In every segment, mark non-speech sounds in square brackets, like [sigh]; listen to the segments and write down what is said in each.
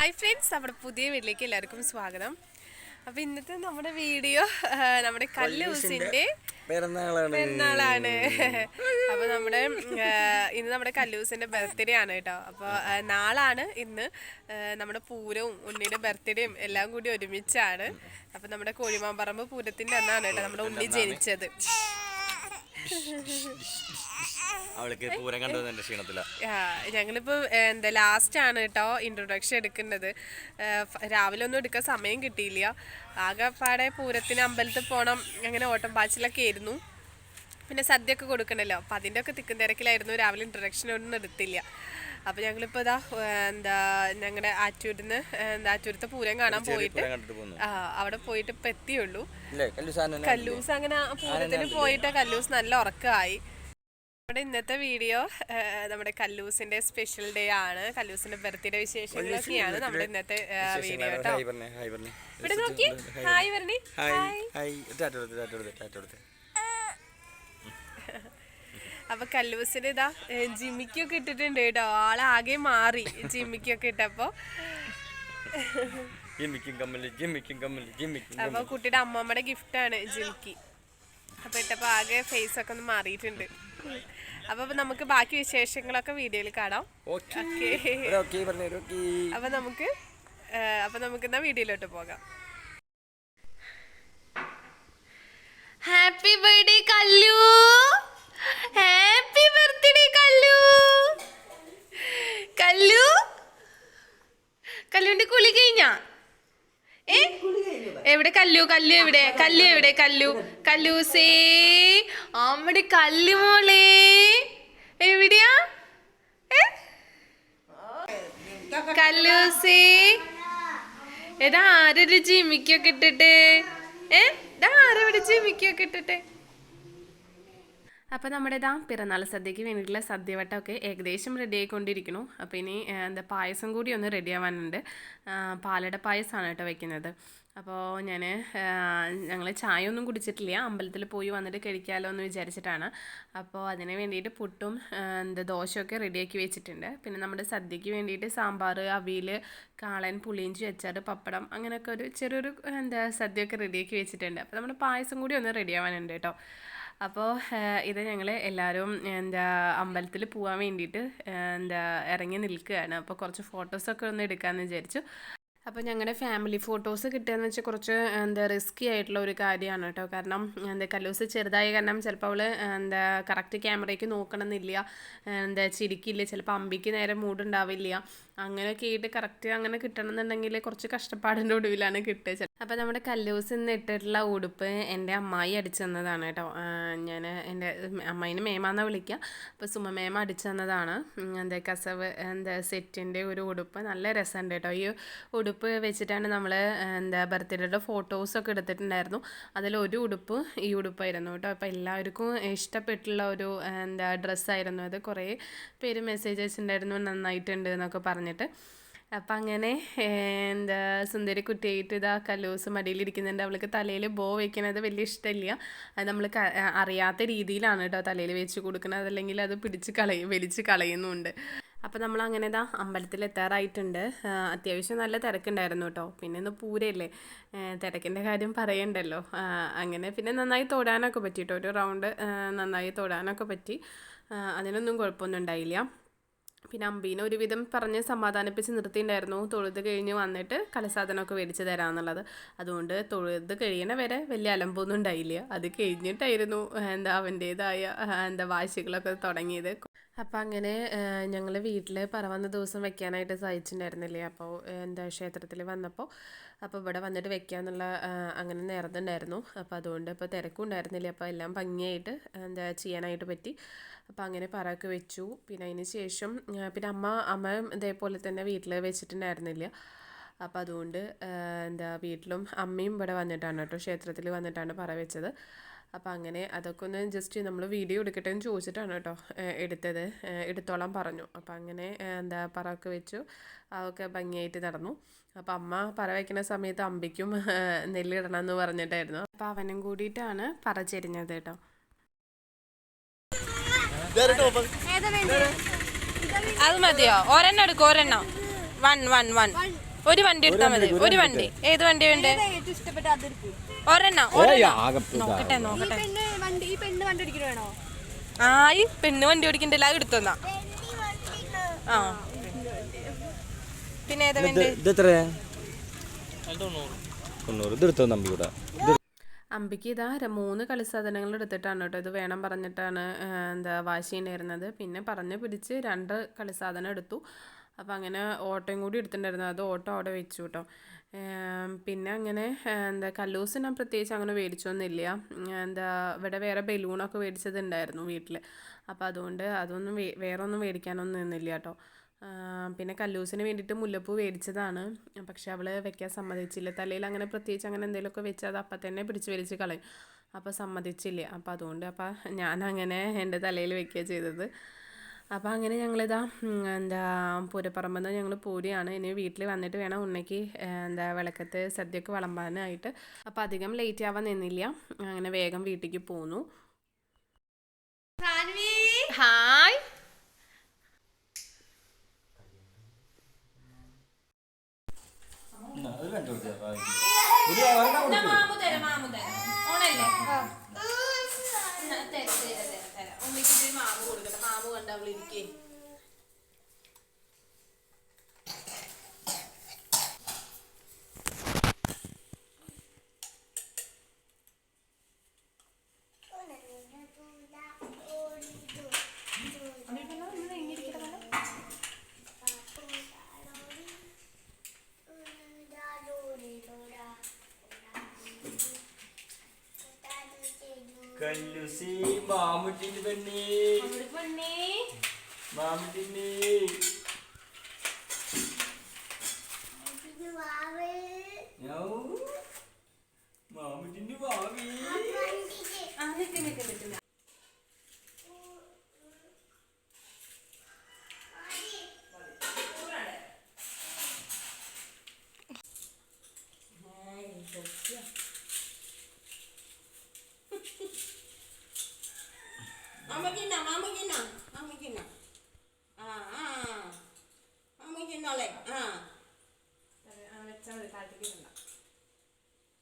Hi friends നമ്മുടെ പുതിയ വീട്ടിലേക്ക് എല്ലാവർക്കും സ്വാഗതം. അപ്പൊ ഇന്നത്തെ നമ്മുടെ വീഡിയോ നമ്മുടെ കല്ലൂസിന്റെ പിറന്നാളാണ് പെരുന്നാളാണ്. അപ്പൊ നമ്മുടെ ഇന്ന് നമ്മുടെ കല്ലൂസിന്റെ ബർത്ത്ഡേ ആണ് കേട്ടോ. അപ്പൊ നാളാണ് ഇന്ന് നമ്മുടെ പൂരവും ഉണ്ണിയുടെ ബർത്ത്ഡേയും എല്ലാം കൂടി ഒരുമിച്ചാണ്. അപ്പൊ നമ്മുടെ കോഴിമാമ്പറമ്പ് പൂരത്തിന്റെ അന്നാണ് കേട്ടോ നമ്മുടെ ഉണ്ണി ജനിച്ചത്. അവൾക്ക് പൂരം ക്ഷീണത്തില. ആ, ഞങ്ങളിപ്പോ എന്താ ലാസ്റ്റ് ആണ് കേട്ടോ ഇൻട്രൊഡക്ഷൻ എടുക്കുന്നത്. രാവിലെ ഒന്നും എടുക്കാൻ സമയം കിട്ടിയില്ല. ആകെപ്പാടെ പൂരത്തിന് അമ്പലത്തിൽ പോണം അങ്ങനെ ഓട്ടം പാച്ചിലൊക്കെ ആയിരുന്നു. പിന്നെ സദ്യ ഒക്കെ കൊടുക്കണല്ലോ. അപ്പം അതിന്റെ ഒക്കെ തിക്കും തിരക്കിലായിരുന്നു. രാവിലെ ഇൻട്രൊഡക്ഷൻ ഒന്നും എടുത്തില്ല. അപ്പം ഞങ്ങളിപ്പോൾ ഇതാ എന്താ ഞങ്ങളുടെ ആറ്റൂരിന്ന് എന്താ ആറ്റൂരത്തെ പൂരം കാണാൻ പോയിട്ട് ആ അവിടെ പോയിട്ട് ഇപ്പം എത്തിയുള്ളൂ. കല്ലൂസ് അങ്ങനെ പൂരത്തിന് പോയിട്ട് കല്ലൂസ് നല്ല ഉറക്കമായി. നമ്മുടെ ഇന്നത്തെ വീഡിയോ നമ്മുടെ കല്ലൂസിന്റെ സ്പെഷ്യൽ ഡേ ആണ്. കല്ലൂസിന്റെ ബർത്ത്ഡേ വിശേഷങ്ങളൊക്കെയാണ് നമ്മുടെ ഇന്നത്തെ വീഡിയോ കേട്ടോ. ഇവിടെ നോക്കി ഹായ് പറഞ്ഞി. ഹായ്. ഹായ് ടാറ്റ കൊടുത്ത് ടാറ്റ കൊടുത്ത് ടാറ്റ കൊടുത്ത് അപ്പൊ കല്ലൂസിന് ഇതാ ജിമ്മിക്കൊക്കെ ഇട്ടിട്ടുണ്ട് കേട്ടോ. ആളാകെ മാറി ജിമ്മിക്കൊക്കെ ഇട്ടപ്പോ. ജിമ്മിക്കും കമ്മൽ ജിമ്മിക്കും കമ്മൽ ജിമ്മിക്കും അപ്പൊ കുട്ടിയുടെ അമ്മമ്മയുടെ ഗിഫ്റ്റാണ് ജിമിക്ക് അപ്പൊ ഇട്ടപ്പോ ആകെ ഫേസ് ഒക്കെ ഒന്ന് മാറിയിട്ടുണ്ട്. അപ്പൊ നമുക്ക് ബാക്കി വിശേഷങ്ങളൊക്കെ വീഡിയോയിൽ കാണാം. ഓക്കെ. ഓക്കേ. ഓക്കെ പറഞ്ഞേ ഓക്കെ അപ്പൊ നമുക്ക് അപ്പൊ നമുക്ക് എന്നാ വീഡിയോയിലോട്ട് പോകാം. Happy birthday Kallu. Happy birthday Kallu Kallu കല്ലുവിന്റെ കുളി കഴിഞ്ഞാ? ഏ? എവിടെ കല്ലു? കല്ലു എവിടെ? കല്ലു എവിടെ? കല്ലു. കല്ലൂസേ അമ്മടെ കല്ലു മോളെ. എവിടെയാ? ഏ? കല്ലൂസി എടാ ആരൊരു ജിമിക്കൊക്കെ ഇട്ടിട്ട്? ഏ? ഇതാ ആരവിടെ ജിമിക്കൊക്കെ ഇട്ടിട്ട്? അപ്പോൾ നമ്മുടെ ഇതാ പിറന്നാൾ സദ്യക്ക് വേണ്ടിയിട്ടുള്ള സദ്യവട്ടമൊക്കെ ഏകദേശം റെഡി ആയിക്കൊണ്ടിരിക്കുന്നു. അപ്പോൾ ഇനി എന്താ പായസം കൂടി ഒന്ന് റെഡി ആവാനുണ്ട്. പാലട പായസമാണ് കേട്ടോ വെക്കുന്നത്. അപ്പോൾ ഞാൻ ഞങ്ങൾ ചായ ഒന്നും കുടിച്ചിട്ടില്ല. അമ്പലത്തിൽ പോയി വന്നിട്ട് കഴിക്കാമല്ലോ എന്ന് വിചാരിച്ചിട്ടാണ്. അപ്പോൾ അതിന് വേണ്ടിയിട്ട് പുട്ടും എന്താ ദോശയൊക്കെ റെഡിയാക്കി വെച്ചിട്ടുണ്ട്. പിന്നെ നമ്മുടെ സദ്യക്ക് വേണ്ടിയിട്ട് സാമ്പാർ അവിയൽ കാളൻ പുളിയിഞ്ചി അച്ചാർ പപ്പടം അങ്ങനെയൊക്കെ ഒരു ചെറിയൊരു എന്താ സദ്യയൊക്കെ റെഡിയാക്കി വെച്ചിട്ടുണ്ട്. അപ്പോൾ നമ്മുടെ പായസം കൂടി ഒന്ന് റെഡി ആവാനുണ്ട് കേട്ടോ. അപ്പോൾ ഇത് ഞങ്ങൾ എല്ലാവരും എന്താ അമ്പലത്തിൽ പോകാൻ വേണ്ടിയിട്ട് എന്താ ഇറങ്ങി നിൽക്കുകയാണ്. അപ്പോൾ കുറച്ച് ഫോട്ടോസൊക്കെ ഒന്ന് എടുക്കാമെന്ന് വിചാരിച്ചു. അപ്പോൾ ഞങ്ങളുടെ ഫാമിലി ഫോട്ടോസ് കിട്ടുകയെന്ന് വെച്ചാൽ കുറച്ച് എന്താ റിസ്കി ആയിട്ടുള്ള ഒരു കാര്യമാണ് കേട്ടോ. കാരണം എന്താ കല്ലൂസ് ചെറുതായ കാരണം ചിലപ്പോൾ അവൾ എന്താ കറക്റ്റ് ക്യാമറയ്ക്ക് നോക്കണമെന്നില്ല. എന്താ ചിരിക്കില്ല. ചിലപ്പോൾ അമ്പിക്ക് നേരെ മൂടുണ്ടാവില്ല അങ്ങനെയൊക്കെ ആയിട്ട് കറക്റ്റ് അങ്ങനെ കിട്ടണം എന്നുണ്ടെങ്കിൽ കുറച്ച് കഷ്ടപ്പാടിന്റെ ഒടുവിലാണ് കിട്ടുക അപ്പോൾ നമ്മുടെ കല്ലൂസിൽ നിന്ന് ഇട്ടിട്ടുള്ള ഉടുപ്പ് എന്റെ അമ്മായി അടിച്ചു തന്നതാണ് കേട്ടോ. ഞാൻ എന്റെ അമ്മായിനെ മേമാന്നാണ് വിളിക്കുക. അപ്പോൾ സുമ മേമ അടിച്ചു തന്നതാണ്. എന്താ കസവ് എന്താ സെറ്റിന്റെ ഒരു ഉടുപ്പ്. നല്ല രസമുണ്ട് കേട്ടോ. ഈ ഉടുപ്പ് വെച്ചിട്ടാണ് നമ്മൾ എന്താ ബർത്ത്ഡേയുടെ ഫോട്ടോസൊക്കെ എടുത്തിട്ടുണ്ടായിരുന്നു. അതിലൊരു ഉടുപ്പ് ഈ ഉടുപ്പായിരുന്നു കേട്ടോ. അപ്പോൾ എല്ലാവർക്കും ഇഷ്ടപ്പെട്ടുള്ള ഒരു എന്താ ഡ്രസ്സായിരുന്നു അത് കുറേ പേര് മെസ്സേജ് അയച്ചിട്ടുണ്ടായിരുന്നു. നന്നായിട്ടുണ്ട് എന്നൊക്കെ പറഞ്ഞിട്ട്. അപ്പം അങ്ങനെ എന്താ സുന്ദരി കുട്ടിയായിട്ട് ഇതാ കല്ലൂസ് മടിയിലിരിക്കുന്നുണ്ട് അവൾക്ക് തലയിൽ ബോ വെക്കുന്നത് വലിയ ഇഷ്ടമില്ല അത് നമ്മൾ അറിയാത്ത രീതിയിലാണ് കേട്ടോ തലയിൽ വെച്ച് കൊടുക്കുന്നത് അതല്ലെങ്കിൽ അത് പിടിച്ച് കളയും വലിച്ച് കളയുന്നുണ്ട്. അപ്പോൾ നമ്മൾ അങ്ങനെ ഇതാ അമ്പലത്തിൽ എത്താറായിട്ടുണ്ട്. അത്യാവശ്യം നല്ല തിരക്കുണ്ടായിരുന്നു കേട്ടോ പിന്നെ ഇന്ന് പൂരയല്ലേ. തിരക്കിന്റെ കാര്യം പറയണ്ടല്ലോ. അങ്ങനെ പിന്നെ നന്നായി തൊടാനൊക്കെ പറ്റി കേട്ടോ ഒരു റൗണ്ട് നന്നായി തൊടാനൊക്കെ പറ്റി. അതിനൊന്നും കുഴപ്പമൊന്നും ഉണ്ടായില്ല. പിന്നെ അമ്പീനെ ഒരുവിധം പറഞ്ഞ് സമാധാനിപ്പിച്ച് നിർത്തിയിട്ടുണ്ടായിരുന്നു തൊഴുത് കഴിഞ്ഞ് വന്നിട്ട് കലസാധനമൊക്കെ മേടിച്ച് തരാമെന്നുള്ളത് അതുകൊണ്ട് തൊഴുത് കഴിയണ വരെ വലിയ അലമ്പൊന്നും ഉണ്ടായില്ല. അത് കഴിഞ്ഞിട്ടായിരുന്നു എന്താ അവന്റേതായ എന്താ വാശികളൊക്കെ തുടങ്ങിയത്. അപ്പം അങ്ങനെ ഞങ്ങൾ വീട്ടിൽ പറവന്ന ദിവസം വെക്കാനായിട്ട് സാധിച്ചിട്ടുണ്ടായിരുന്നില്ലേ അപ്പോൾ എന്താ ക്ഷേത്രത്തിൽ വന്നപ്പോൾ അപ്പോൾ ഇവിടെ വന്നിട്ട് വെക്കാന്നുള്ള അങ്ങനെ നേരത്തെ ഉണ്ടായിരുന്നു അപ്പോൾ അതുകൊണ്ട് ഇപ്പോൾ തിരക്കും ഉണ്ടായിരുന്നില്ല അപ്പോൾ എല്ലാം ഭംഗിയായിട്ട് എന്താ ചെയ്യാനായിട്ട് പറ്റി. അപ്പോൾ അങ്ങനെ പറയൊക്കെ വെച്ചു. പിന്നെ അതിന് ശേഷം പിന്നെ അമ്മ അമ്മയും ഇതേപോലെ തന്നെ വീട്ടിൽ വെച്ചിട്ടുണ്ടായിരുന്നില്ല. അപ്പോൾ അതുകൊണ്ട് എന്താ വീട്ടിലും അമ്മയും ഇവിടെ വന്നിട്ടാണ് കേട്ടോ ക്ഷേത്രത്തിൽ വന്നിട്ടാണ് പറ വെച്ചത്. അപ്പോൾ അങ്ങനെ അതൊക്കെ ഒന്ന് ജസ്റ്റ് നമ്മൾ വീഡിയോ എടുക്കട്ടെ എന്ന് ചോദിച്ചിട്ടാണ് കേട്ടോ എടുത്തത്. എടുത്തോളം പറഞ്ഞു. അപ്പോൾ അങ്ങനെ എന്താ പറയൊക്കെ വെച്ചു. അതൊക്കെ ഭംഗിയായിട്ട് നടന്നു. അപ്പോൾ അമ്മ പറ വയ്ക്കുന്ന സമയത്ത് അമ്പിക്കും നെല്ലിടണം എന്ന് പറഞ്ഞിട്ടായിരുന്നു. അപ്പോൾ അവനും കൂടിയിട്ടാണ് പറ ചെരിഞ്ഞത് കേട്ടോ. അത് മതിയോ? ഒരെണ്ണം എടുക്കും ഒരെണ്ണം. One one one. ഒരു വണ്ടി എടുത്താൽ മതി. ഒരു വണ്ടി ഏത് വണ്ടി? വേണ്ടേ ഒരെണ്ണം ഒരെണ്ണം. നോക്കട്ടെ നോക്കട്ടെ. പെണ്ണ് വണ്ടി ഈ പെണ്ണ് വണ്ടി ഓടിക്കണ്ടല്ല അത് എടുത്തോന്നാ ആ. പിന്നെ ഏതാ വേണ്ടത് ഇത് എത്ര തൊണ്ണൂറ്. ഇത് എടുത്തോ നമ്പി കൂടെ അമ്പിക്ക് ഇതാ മൂന്ന് കളി സാധനങ്ങൾ എടുത്തിട്ടാണ് കേട്ടോ. ഇത് വേണം പറഞ്ഞിട്ടാണ് എന്താ വാശി ഉണ്ടായിരുന്നത് പിന്നെ പറഞ്ഞ് പിടിച്ച് രണ്ട് കളി സാധനം എടുത്തു. അപ്പോൾ അങ്ങനെ ഓട്ടോയും കൂടി എടുത്തിട്ടുണ്ടായിരുന്നു. അത് ഓട്ടോ അവിടെ വെച്ചു കേട്ടോ. പിന്നെ അങ്ങനെ എന്താ കല്ലൂസ് ഞാൻ പ്രത്യേകിച്ച് അങ്ങനെ മേടിച്ചൊന്നുമില്ല. എന്താ ഇവിടെ വേറെ ബലൂണൊക്കെ മേടിച്ചതുണ്ടായിരുന്നു വീട്ടിൽ അപ്പോൾ അതുകൊണ്ട് അതൊന്നും വേറെ ഒന്നും മേടിക്കാനൊന്നും നിന്നില്ല കേട്ടോ. പിന്നെ കല്ലൂസിന് വേണ്ടിയിട്ട് മുല്ലപ്പൂ മേടിച്ചതാണ് പക്ഷെ അവൾ വെക്കാൻ സമ്മതിച്ചില്ല. തലയിൽ അങ്ങനെ പ്രത്യേകിച്ച് അങ്ങനെ എന്തെങ്കിലുമൊക്കെ വെച്ച് അത് അപ്പം തന്നെ പിടിച്ച് വലിച്ച് കളയും. അപ്പോൾ സമ്മതിച്ചില്ല. അപ്പോൾ അതുകൊണ്ട് അപ്പോൾ ഞാൻ അങ്ങനെ എന്റെ തലയിൽ വെക്കുക ചെയ്തത്. അപ്പോൾ അങ്ങനെ ഞങ്ങളിതാ എന്താ പൂരപ്പറമ്പെന്ന് ഞങ്ങൾ പൂരിയാണ്. ഇനി വീട്ടിൽ വന്നിട്ട് വേണം ഉണ്ണയ്ക്ക് എന്താ വിളക്കത്ത് സദ്യക്ക് വിളമ്പാനായിട്ട്. അപ്പോൾ അധികം ലേറ്റ് ആവാൻ നിന്നില്ല. അങ്ങനെ വേഗം വീട്ടിലേക്ക് പോന്നു. ഹായ്. മാമു തരാം മാമു തരാം. ഓണല്ലേ? തരാം തരാം തരാം തരാം. ഉമ്മിക്ക് ഇത്തിരി മാമു കൊടുക്കട്ടെ. മാമു കണ്ട അവളിരിക്കേ. കല്ലുസി മാമുട്ടിന്റെ പെണ്ണി. മാമുട്ടിന്റെ മാമുട്ടിന്റെ. ഭാവി ആ നിക്ക് നിക്ക് നിക്ക് അമ്മക്കിന്ന മാമക്കിന്ന മാമക്കിന്ന ആ ആ മാമക്കിന്നോളെ ആ വെച്ചാൽ മതി കാട്ടിക്കുന്നുണ്ട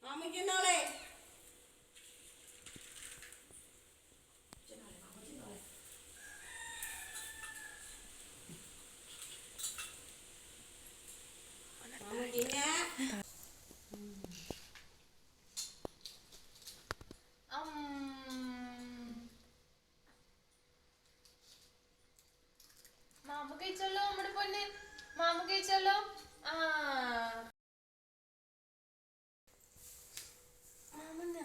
മാമക്കിന്നോളെ മാമക്കിന്ന മാമു കഴിച്ചല്ലോ നമ്മുടെ പൊന്നെ മാമു കഴിച്ചല്ലോ ആ മാമന്ന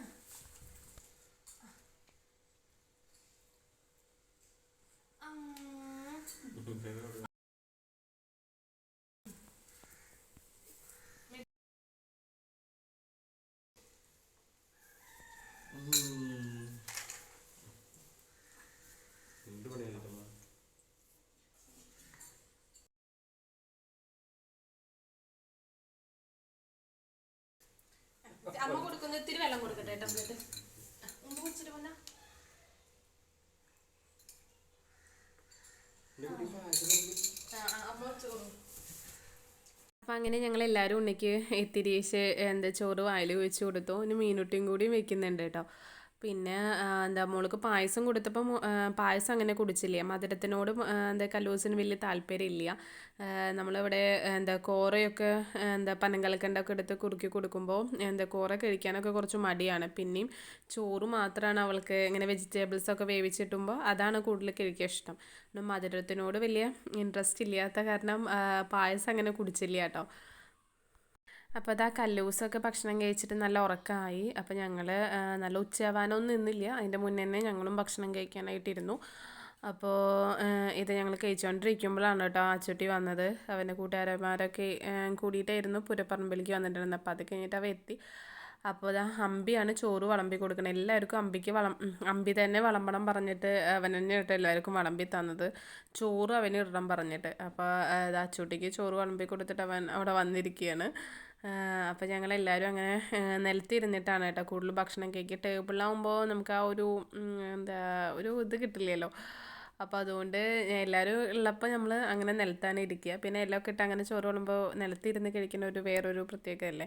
കൊടുക്കുന്ന ഇത്തിരി വെള്ളം കൊടുക്കട്ടെ കേട്ടോ എന്നിട്ട് ഒന്ന് കുടിച്ചിട്ട് പോന്നാ. അപ്പം അങ്ങനെ ഞങ്ങൾ എല്ലാവരും ഉണ്ണിക്ക് എത്തിരീശ് എന്താ ചോറ് വായിൽ വെച്ച് കൊടുത്തു. ഇനി മീനുട്ടിയും കൂടി വെക്കുന്നുണ്ട് കേട്ടോ. പിന്നെ എന്താ മോൾക്ക് പായസം കൊടുത്തപ്പോൾ പായസം അങ്ങനെ കുടിച്ചില്ല. മധുരത്തിനോട് എന്താ കല്ലൂസിന് വലിയ താല്പര്യമില്ല. നമ്മളിവിടെ എന്താ കോറയൊക്കെ എന്താ പനങ്കലക്കണ്ടൊക്കെ എടുത്ത് കുറുക്കി കൊടുക്കുമ്പോൾ എന്താ കോറ കഴിക്കാനൊക്കെ കുറച്ച് മടിയാണ്. പിന്നെയും ചോറ് മാത്രമാണ് അവൾക്ക് ഇങ്ങനെ വെജിറ്റബിൾസ് ഒക്കെ വേവിച്ചിട്ടുമ്പോൾ അതാണ് കൂടുതൽ കഴിക്കാൻ ഇഷ്ടം. മധുരത്തിനോട് വലിയ ഇൻട്രസ്റ്റ് ഇല്ലാത്ത കാരണം പായസം അങ്ങനെ കുടിച്ചില്ല കേട്ടോ. അപ്പോൾ അതാ കല്ലൂസൊക്കെ ഭക്ഷണം കഴിച്ചിട്ട് നല്ല ഉറക്കമായി അപ്പോൾ ഞങ്ങൾ നല്ല ഉച്ചയാവാനൊന്നും നിന്നില്ല. അതിന്റെ മുന്നേ തന്നെ ഞങ്ങളും ഭക്ഷണം കഴിക്കാനായിട്ടിരുന്നു. അപ്പോൾ ഇത് ഞങ്ങൾ കഴിച്ചുകൊണ്ടിരിക്കുമ്പോഴാണ് കേട്ടോ ആച്ചുട്ടി വന്നത്. അവന്റെ കൂട്ടുകാരന്മാരൊക്കെ കൂടിയിട്ടായിരുന്നു പുരപ്പറമ്പിലേക്ക് വന്നിട്ടുണ്ടായിരുന്നത് അപ്പോൾ അത് കഴിഞ്ഞിട്ട് അവ എത്തി. അപ്പോൾ അത് അമ്പിയാണ് ചോറ് വിളമ്പി കൊടുക്കുന്നത് എല്ലാവർക്കും അമ്പിക്ക് വളം അമ്പി തന്നെ വിളമ്പണം പറഞ്ഞിട്ട് അവൻ തന്നെ കേട്ടോ എല്ലാവർക്കും വിളമ്പി തന്നത്. ചോറ് അവന് ഇടണം പറഞ്ഞിട്ട്. അപ്പോൾ അച്ചൂട്ടിക്ക് ചോറ് വിളമ്പി കൊടുത്തിട്ട് അവൻ അവിടെ വന്നിരിക്കുകയാണ് അപ്പോൾ ഞങ്ങളെല്ലാവരും അങ്ങനെ ആ, നിലത്തിരുന്നിട്ടാണ് കേട്ടോ കൂടുതൽ ഭക്ഷണം കഴിക്കുക. ടേബിളിലാവുമ്പോൾ നമുക്ക് ആ ഒരു എന്താ ഒരു ഇത് കിട്ടില്ലല്ലോ. അപ്പോൾ അതുകൊണ്ട് എല്ലാവരും ഉള്ളപ്പോൾ നമ്മൾ അങ്ങനെ നിലത്താണ് ഇരിക്കുക. പിന്നെ എല്ലാം ഒക്കെ ഇട്ട് അങ്ങനെ ചോറ് കൊള്ളുമ്പോൾ നിലത്തിരുന്ന് കഴിക്കുന്ന ഒരു വേറൊരു പ്രത്യേകതയല്ലേ?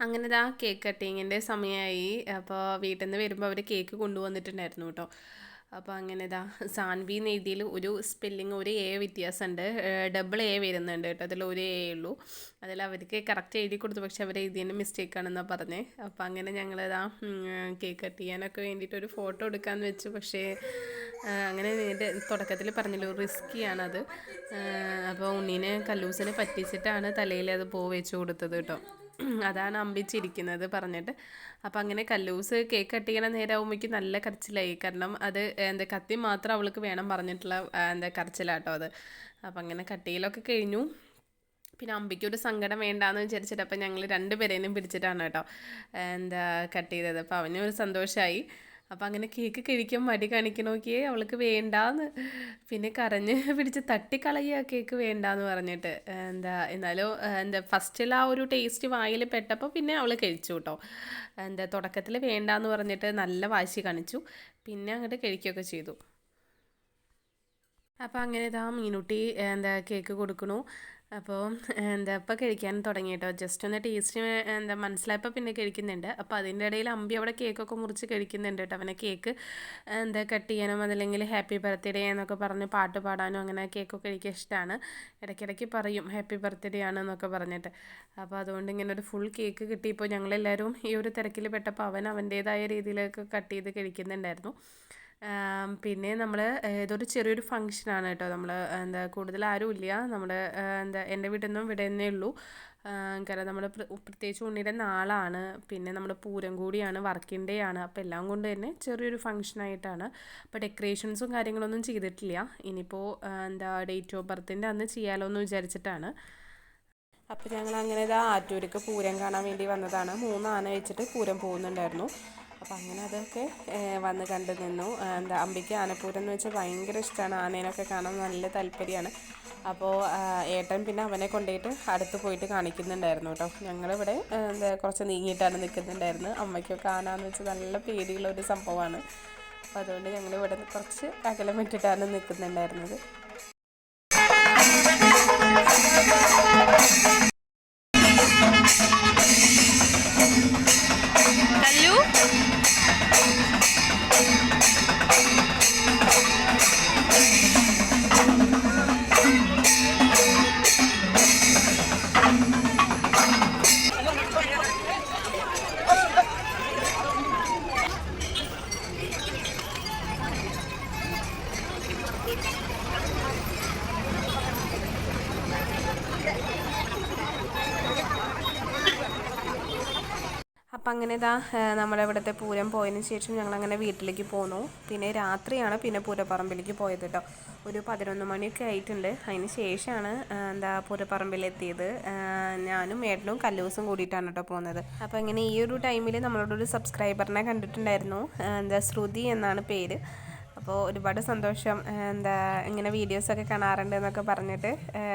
അങ്ങനെ ഇതാ കേക്ക് കട്ടിങ്ങിന്റെ സമയമായി. അപ്പോൾ വീട്ടിൽ നിന്ന് വരുമ്പോൾ അവർ കേക്ക് കൊണ്ടുവന്നിട്ടുണ്ടായിരുന്നു കേട്ടോ. അപ്പോൾ അങ്ങനെ ഇതാ സാൻവി എന്ന് എഴുതിയിൽ ഒരു സ്പെല്ലിങ് ഒരു എ വ്യത്യാസമുണ്ട്. ഡബിൾ എ വരുന്നുണ്ട് കേട്ടോ. അതിൽ ഒരു എ ഉള്ളൂ. അതിൽ അവർക്ക് കറക്റ്റ് എഴുതി കൊടുത്തു. പക്ഷേ അവർ എഴുതിയതിന്റെ മിസ്റ്റേക്ക് ആണെന്നാണ് പറഞ്ഞത് അപ്പോൾ അങ്ങനെ ഞങ്ങളിതാ കേക്ക് കട്ട് ചെയ്യാനൊക്കെ വേണ്ടിയിട്ട് ഒരു ഫോട്ടോ എടുക്കാമെന്ന് വെച്ചു. പക്ഷേ അങ്ങനെ എന്റെ തുടക്കത്തിൽ പറഞ്ഞല്ലോ റിസ്ക്കിയാണത് അപ്പോൾ ഉണ്ണീനെ കല്ലൂസിനെ പറ്റിച്ചിട്ടാണ് തലയിൽ അത് പൂ വെച്ച് കൊടുത്തത് കേട്ടോ. അതാണ് അമ്പിച്ചിരിക്കുന്നത് പറഞ്ഞിട്ട്. അപ്പം അങ്ങനെ കല്ലൂസ് കേക്ക് കട്ട് ചെയ്യണ നേരമാകുമ്പോഴേക്കും നല്ല കരച്ചിലായി. കാരണം അത് എന്താ കത്തി മാത്രം അവൾക്ക് വേണം പറഞ്ഞിട്ടുള്ള എന്താ കരച്ചിലാട്ടോ അത്. അപ്പം അങ്ങനെ കട്ടിയിലൊക്കെ കഴിഞ്ഞു. പിന്നെ അമ്പിക്ക് ഒരു സങ്കടം വേണ്ടാന്ന് വിചാരിച്ചിട്ട് അപ്പം ഞങ്ങൾ രണ്ടുപേരേനും പിടിച്ചിട്ടാണ് കേട്ടോ എന്താ കട്ട് ചെയ്തത്. അപ്പോൾ അവനും ഒരു സന്തോഷമായി അപ്പം അങ്ങനെ കേക്ക് കഴിക്കാൻ മടി കാണിക്കണോക്കിയേ അവൾക്ക് വേണ്ടാന്ന്. പിന്നെ കരഞ്ഞ് [laughs] പിടിച്ച് തട്ടിക്കളയുക കേക്ക് വേണ്ടാന്ന് പറഞ്ഞിട്ട്. എന്താ എന്നാലും എന്താ ഫസ്റ്റിൽ ആ ഒരു ടേസ്റ്റ് വായിൽ പെട്ടപ്പോൾ പിന്നെ അവൾ കഴിച്ചു കേട്ടോ എന്താ തുടക്കത്തിൽ വേണ്ടാന്ന് പറഞ്ഞിട്ട് നല്ല വാശി കാണിച്ചു. പിന്നെ അങ്ങോട്ട് കഴിക്കുകയൊക്കെ ചെയ്തു. അപ്പോൾ അങ്ങനെ ഇതാ മീനുട്ടി എന്താ കേക്ക് കൊടുക്കണു. അപ്പോൾ എന്താ ഇപ്പം കഴിക്കാൻ തുടങ്ങി കേട്ടോ ജസ്റ്റ് ഒന്ന് ടേസ്റ്റ് എന്താ മനസ്സിലായപ്പോൾ പിന്നെ കഴിക്കുന്നുണ്ട്. അപ്പോൾ അതിന്റെ ഇടയിൽ അമ്പി അവിടെ കേക്കൊക്കെ മുറിച്ച് കഴിക്കുന്നുണ്ട് കേട്ടോ. അവനെ കേക്ക് എന്താ കട്ട് ചെയ്യാനും അതല്ലെങ്കിൽ ഹാപ്പി ബർത്ത്ഡേ എന്നൊക്കെ പറഞ്ഞ് പാട്ട് പാടാനും അങ്ങനെ കേക്കൊക്കെ കഴിക്കാൻ ഇഷ്ടമാണ് ഇടയ്ക്കിടയ്ക്ക് പറയും ഹാപ്പി ബർത്ത്ഡേ ആണ് എന്നൊക്കെ പറഞ്ഞിട്ട്. അപ്പോൾ അതുകൊണ്ട് ഇങ്ങനെ ഒരു ഫുൾ കേക്ക് കിട്ടിയപ്പോൾ ഞങ്ങളെല്ലാവരും ഈ ഒരു തിരക്കിൽ പെട്ടപ്പോൾ അവൻ അവന്റേതായ രീതിയിലൊക്കെ കട്ട് ചെയ്ത് കഴിക്കുന്നുണ്ടായിരുന്നു. പിന്നെ നമ്മൾ ഏതൊരു ചെറിയൊരു ഫങ്ഷനാണ് കേട്ടോ. നമ്മൾ എന്താ കൂടുതൽ ആരും ഇല്ല നമ്മുടെ എന്താ എന്റെ വീട്ടിൽ നിന്നും ഇവിടെ തന്നെ ഉള്ളൂ കാരണം നമ്മൾ പ്രത്യേകിച്ച് ഉണ്ണിയുടെ നാളാണ്. പിന്നെ നമ്മൾ പൂരം കൂടിയാണ് വർക്കിംഗ് ഡേ ആണ്. അപ്പോൾ എല്ലാം കൊണ്ട് തന്നെ ചെറിയൊരു ഫങ്ഷനായിട്ടാണ് അപ്പോൾ ഡെക്കറേഷൻസും കാര്യങ്ങളൊന്നും ചെയ്തിട്ടില്ല. ഇനിയിപ്പോൾ എന്താ ഡേറ്റ് ഓഫ് ബർത്തിന്റെ അന്ന് ചെയ്യാലോ എന്ന് വിചാരിച്ചിട്ടാണ്. അപ്പോൾ ഞങ്ങൾ അങ്ങനെ ഇതാ ആറ്റൂർക്ക് പൂരം കാണാൻ വേണ്ടി വന്നതാണ്. മൂന്ന് ആന വെച്ചിട്ട് പൂരം പോകുന്നുണ്ടായിരുന്നു. അപ്പോൾ അങ്ങനെ അതൊക്കെ വന്ന് കണ്ടു നിന്നു. എന്താ അമ്പിക്ക് ആനപ്പൂരം എന്ന് വെച്ചാൽ ഭയങ്കര ഇഷ്ടമാണ് ആനേനൊക്കെ കാണാൻ നല്ല താല്പര്യമാണ് അപ്പോൾ ഏട്ടൻ പിന്നെ അവനെ കൊണ്ടുപോയിട്ട് അടുത്ത് പോയിട്ട് കാണിക്കുന്നുണ്ടായിരുന്നു കേട്ടോ. ഞങ്ങളിവിടെ എന്താ കുറച്ച് നീങ്ങിയിട്ടാണ് നിൽക്കുന്നുണ്ടായിരുന്നത്. അമ്മയ്ക്കൊക്കെ ആനാന്ന് വെച്ചാൽ നല്ല പേടിയുള്ള ഒരു സംഭവമാണ്. അപ്പോൾ അതുകൊണ്ട് ഞങ്ങൾ ഇവിടെ കുറച്ച് അകലം വിട്ടിട്ടാണ് നിൽക്കുന്നുണ്ടായിരുന്നത്. അങ്ങനെ ഇതാ നമ്മുടെ ഇവിടുത്തെ പൂരം പോയതിന് ശേഷം ഞങ്ങൾ അങ്ങനെ വീട്ടിലേക്ക് പോന്നു. പിന്നെ രാത്രിയാണ് പിന്നെ പൂരപ്പറമ്പിലേക്ക് പോയത് കേട്ടോ ഒരു പതിനൊന്ന് മണിയൊക്കെ ആയിട്ടുണ്ട്. അതിന് ശേഷമാണ് എന്താ പൂരപ്പറമ്പിലെത്തിയത്. ഞാനും ഏട്ടനും കല്ലൂസും കൂടിയിട്ടാണ് കേട്ടോ പോകുന്നത് അപ്പോൾ ഇങ്ങനെ ഈ ഒരു ടൈമിൽ നമ്മളോടൊരു സബ്സ്ക്രൈബറിനെ കണ്ടിട്ടുണ്ടായിരുന്നു. എന്താ ശ്രുതി എന്നാണ് പേര്. അപ്പോൾ ഒരുപാട് സന്തോഷം എന്താ ഇങ്ങനെ വീഡിയോസൊക്കെ കാണാറുണ്ട് എന്നൊക്കെ പറഞ്ഞിട്ട്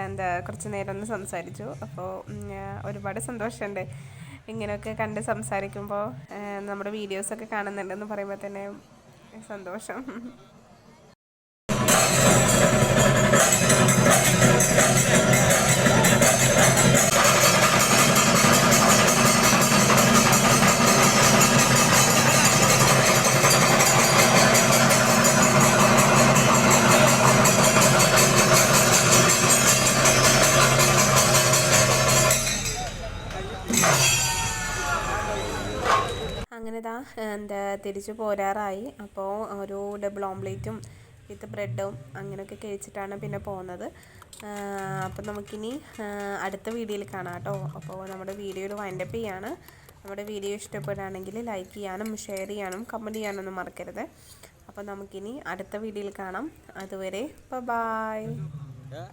എന്താ കുറച്ച് നേരം ഒന്ന് സംസാരിച്ചു. അപ്പോൾ ഒരുപാട് സന്തോഷമുണ്ട്. ഇങ്ങനെയൊക്കെ കണ്ട് സംസാരിക്കുമ്പോൾ നമ്മുടെ വീഡിയോസൊക്കെ കാണുന്നുണ്ടെന്ന് പറയുമ്പോൾ തന്നെ സന്തോഷം. തിരിച്ചു പോരാറായി. അപ്പോൾ ഒരു ഡബിൾ ഓംലേറ്റും വിത്ത് ബ്രെഡും അങ്ങനെയൊക്കെ കഴിച്ചിട്ടാണ് പിന്നെ പോകുന്നത്. അപ്പോൾ നമുക്കിനി അടുത്ത വീഡിയോയിൽ കാണാം കേട്ടോ. അപ്പോൾ നമ്മുടെ വീഡിയോയിൽ വൈൻഡപ്പ് ചെയ്യാണ്. നമ്മുടെ വീഡിയോ ഇഷ്ടപ്പെടുകയാണെങ്കിൽ ലൈക്ക് ചെയ്യാനും ഷെയർ ചെയ്യാനും കമന്റ് ചെയ്യാനൊന്നും മറക്കരുത്. അപ്പോൾ നമുക്കിനി അടുത്ത വീഡിയോയിൽ കാണാം. അതുവരെ ബൈ ഏ?